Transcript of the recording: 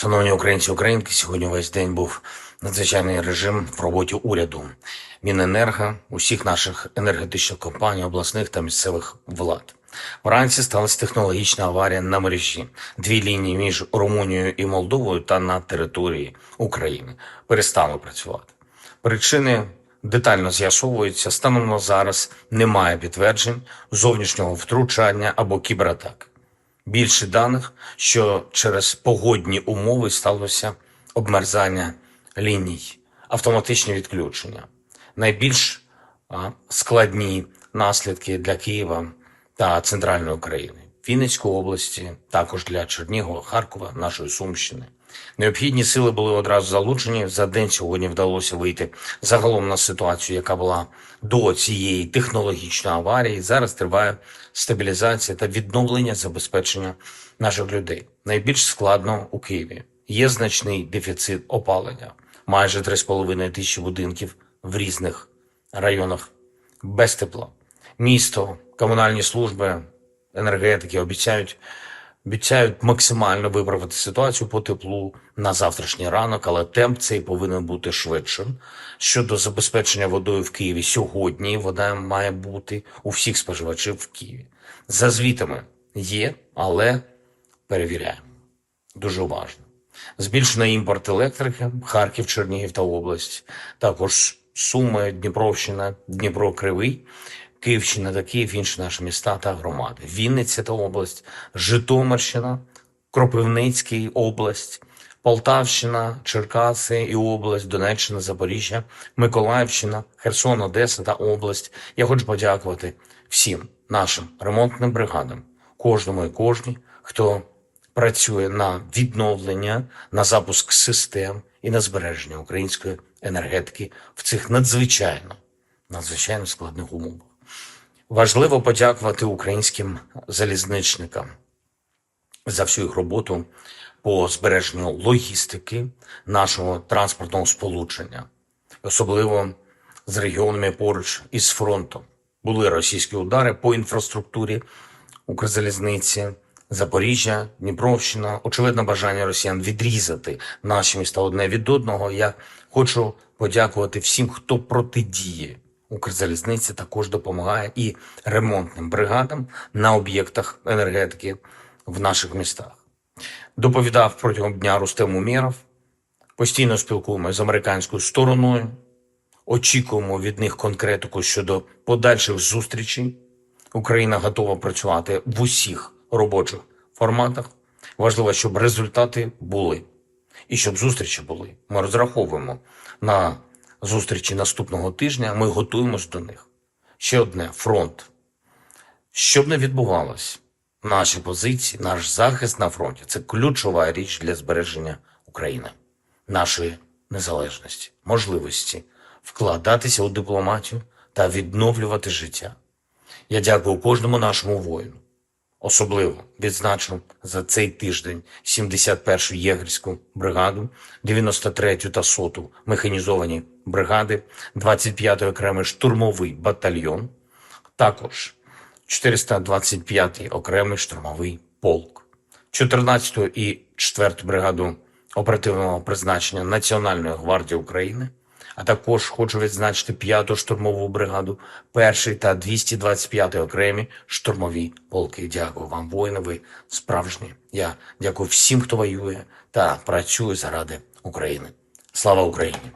Шановні українці українки, сьогодні весь день був надзвичайний режим в роботі уряду, Міненерго, усіх наших енергетичних компаній, обласних та місцевих влад. Вранці сталася технологічна аварія на мережі. Дві лінії між Румунією і Молдовою та на території України перестали працювати. Причини детально з'ясовуються. Станом на зараз немає підтверджень зовнішнього втручання або кібератак. Більше даних, що через погодні умови сталося обмерзання ліній, автоматичні відключення. Найбільш складні наслідки для Києва та центральної України, Вінницької області, також для Чернігова, Харкова, нашої Сумщини. Необхідні сили були одразу залучені. За день сьогодні вдалося вийти загалом на ситуацію, яка була до цієї технологічної аварії. Зараз триває стабілізація та відновлення забезпечення наших людей. Найбільш складно у Києві. Є значний дефіцит опалення, майже 3,5 тисячі будинків в різних районах без тепла. Місто, комунальні служби, енергетики обіцяють обіцяють максимально виправити ситуацію по теплу на завтрашній ранок, але темп цей повинен бути швидшим. Щодо забезпечення водою в Києві сьогодні, вода має бути у всіх споживачів в Києві. За звітами є, але перевіряємо дуже уважно. Збільшено імпорт електрики, Харків, Чернігів та область, також Суми, Дніпровщина, Дніпро Кривий, Київщина та Київ, інші наші міста та громади, Вінниця та область, Житомирщина, Кропивницький область, Полтавщина, Черкаси і область, Донеччина, Запоріжжя, Миколаївщина, Херсон, Одеса та область. Я хочу подякувати всім нашим ремонтним бригадам, кожному і кожній, хто працює на відновлення, на запуск систем і на збереження української енергетики в цих надзвичайно надзвичайно складних умовах. Важливо подякувати українським залізничникам за всю їх роботу по збереженню логістики нашого транспортного сполучення, особливо з регіонами поруч із фронтом. Були російські удари по інфраструктурі Укрзалізниці, Запоріжжя, Дніпровщина. Очевидно, бажання росіян відрізати наші міста одне від одного. Я хочу подякувати всім, хто протидіє. Укрзалізниця також допомагає і ремонтним бригадам на об'єктах енергетики в наших містах. Доповідав протягом дня Рустем Умєров. Постійно спілкуємося з американською стороною. Очікуємо від них конкретику щодо подальших зустрічей. Україна готова працювати в усіх робочих форматах. Важливо, щоб результати були і щоб зустрічі були. Ми розраховуємо на зустрічі наступного тижня. Ми готуємось до них. Ще одне фронт. Що б не відбувалось, наші позиції, наш захист на фронті це ключова річ для збереження України, нашої незалежності, можливості вкладатися у дипломатію та відновлювати життя. Я дякую кожному нашому воїну. Особливо відзначу за цей тиждень 71-ю єгерську бригаду, 93-ю та 100-ту механізовані бригади, 25-й окремий штурмовий батальйон, також 425-й окремий штурмовий полк, 14-ту і 4-ту бригаду оперативного призначення Національної гвардії України, а також хочу відзначити 5-ту штурмову бригаду, 1-й та 225-й окремі штурмові полки. Дякую вам, воїни, ви справжні. Я дякую всім, хто воює та працює заради України. Слава Україні!